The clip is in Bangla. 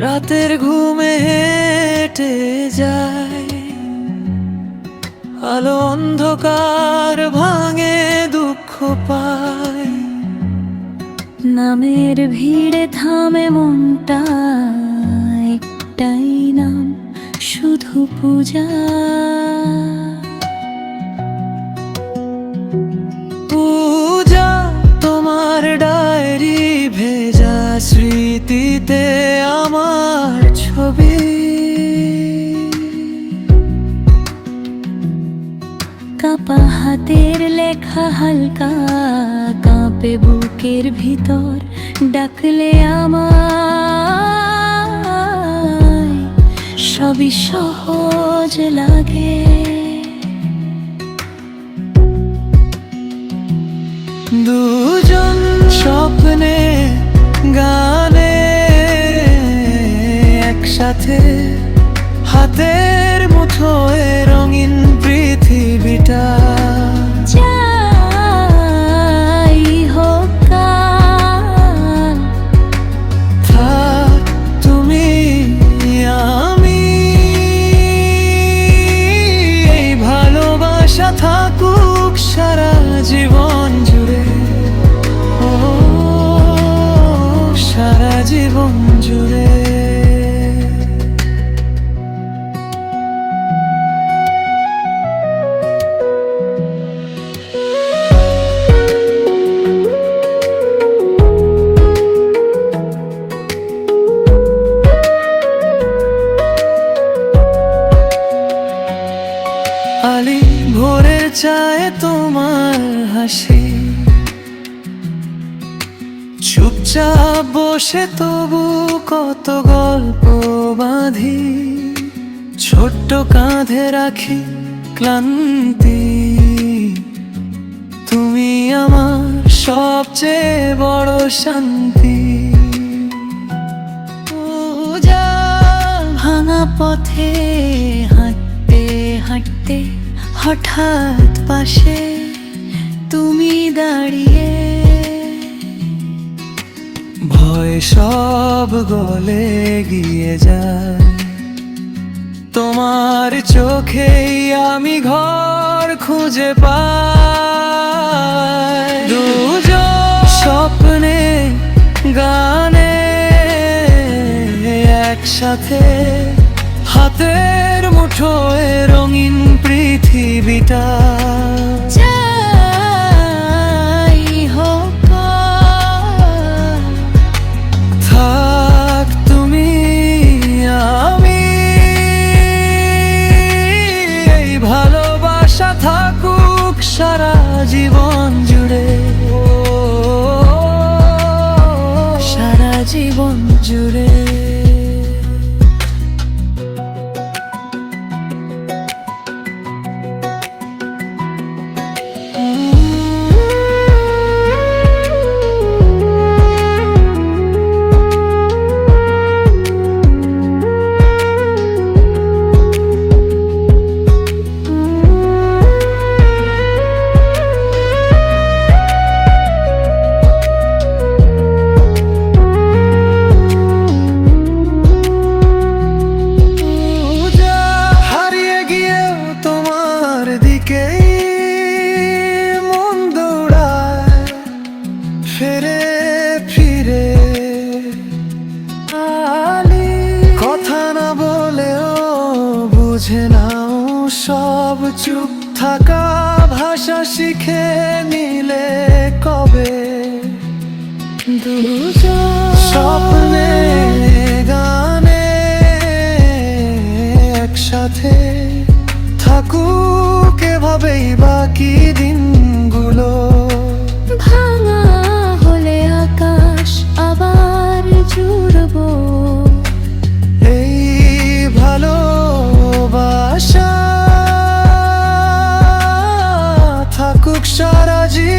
রাতের ঘুমে হেঁটে যায় আলো অন্ধকার ভাঙে দুঃখ পায় নামের ভিড়ে থামে মনটা, একটাই নাম, শুধু পূজা কাপা হাতের লেখা, হালকা কাঁপে বুকের ভিতর, ডাকলে আমার সবই সহজ লাগে। দুজন স্বপ্নে, গানে, একসাথে হাতের shut up চায় তোমার হাসি। চুপচাপ বসে তবু কত গল্প বাঁধি। ছোট্ট কাঁধে রাখি ক্লান্তি। তুমি আমার সবচেয়ে বড় শান্তি। ভাঙা পথে হাঁটতে হাঁটতে হঠাৎ পাশে তুমি দাঁড়িয়ে। ভয় সব গলে গিয়ে যায়। তোমার চোখেই আমি ঘর খুঁজে পাই। দুজন স্বপ্নে, গানে একসাথে হাতের মুঠোয় রঙিন ভাষা শিখে নিলে কবে? স্বপ্নে গানে একসাথে থাকুক এভাবেই বাকি que chora de